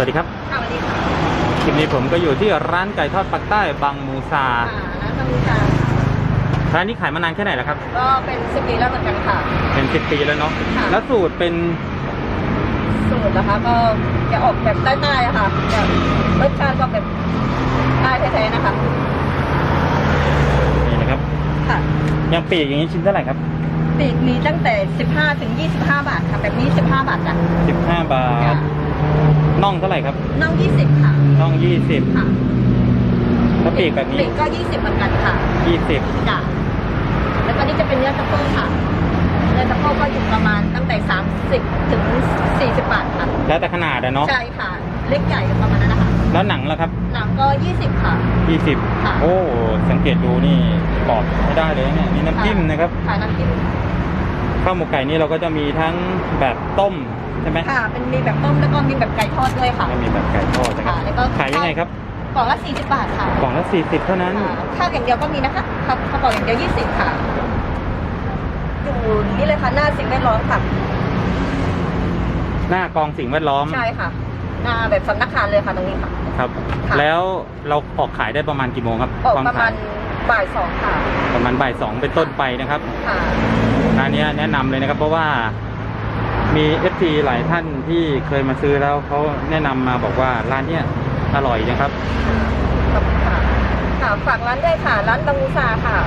วัสดีครับค่ะสวัสดีค่ะคลิปนี้ผมก็อยู่ที่ร้านไก่ทอดปักใต้บางมูซา อ่าร้านบางมูซาร้านนี้ขายมานานแค่ไหนแล้วครับ ก็เป็นสิบปีแล้วเหมือนกันค่ะ เป็นสิบปีแล้วเนาะ ค่ะ แล้วสูตรเป็นสูตรนะคะก็จะออกแบบใต้ๆอะค่ะแบบรสชาติก็แบบใต้แท้ๆนะคะนี่นะครับค่ะอย่างปีกอย่างนี้ชิ้นเท่าไหร่ครับ ปีกมีตั้งแต่ 15ถึง25 บาทค่ะ แบบนี้ 15 บาทจ้ะสิบห้าบาค่ะท น่องเท่าไหร่ครับน่อง20ค่ะน่องยี่สิบค่ะแล้วปีกแบบนี้ปีกก็20เหมือนกันค่ะยี่สิบจ้ะแล้วก็นี่จะเป็นเนื้อสะโพกค่ะเนื้อสะโพกก็อยู่ประมาณตั้งแต่30ถึง40บาทค่ะ แล้วแต่ขนาดอะเนาะใช่ค่ะ เล็กใหญ่ประมาณนั้นนะคะแล้วหนังล่ะครับ หนังก็20ค่ะยี่สิบค่ะโอ้สังเกตดูนี่กรอบไม่ได้เลยเนี่ยมีน้ำจิ้มนะครับค่ะน้ำจิ้มข้าวหมกไก่นี่เราก็จะมีทั้งแบบต้ม ใช่ไหมค่ะเป็นมีแบบต้มแล้วก็มีแบบไก่ทอดด้วยค่ะแล้วมีแบบไก่ทอดนะครับค่ะแล้วก็ขายยังไงครับกล่องละ40บาทค่ะกล่องละสี่สิบเท่านั้น ค่ะข้าวอย่างเดียวก็มีนะคะข้าวข้าวกล่องอย่างเดียว20ค่ะอยู่นี่เลยค่ะหน้าสิ่งแวดล้อมค่ะหน้ากองสิ่งแวดล้อมใช่ค่ะ หน้าแบบสำนักงานเลยค่ะตรงนี้ค่ะ ครับ ค่ะ แล้วเราออกขายได้ประมาณกี่โมงครับออกวงประมาขาณยบ่ายสองค่ะประมาณบ่ายสองเป็นต้นไปนะครับค่ะ ร้านเนี้ยแนะนำเลยนะครับ เพราะว่า มีเอฟซีหลายท่านที่เคยมาซื้อแล้วเขาแนะนำมาบอกว่าร้านเนี้ยอร่อยนะครับ ขอบคุณค่ะค่ะฝากร้านได้วยค่ะ ร้านบางมูซาค่ะ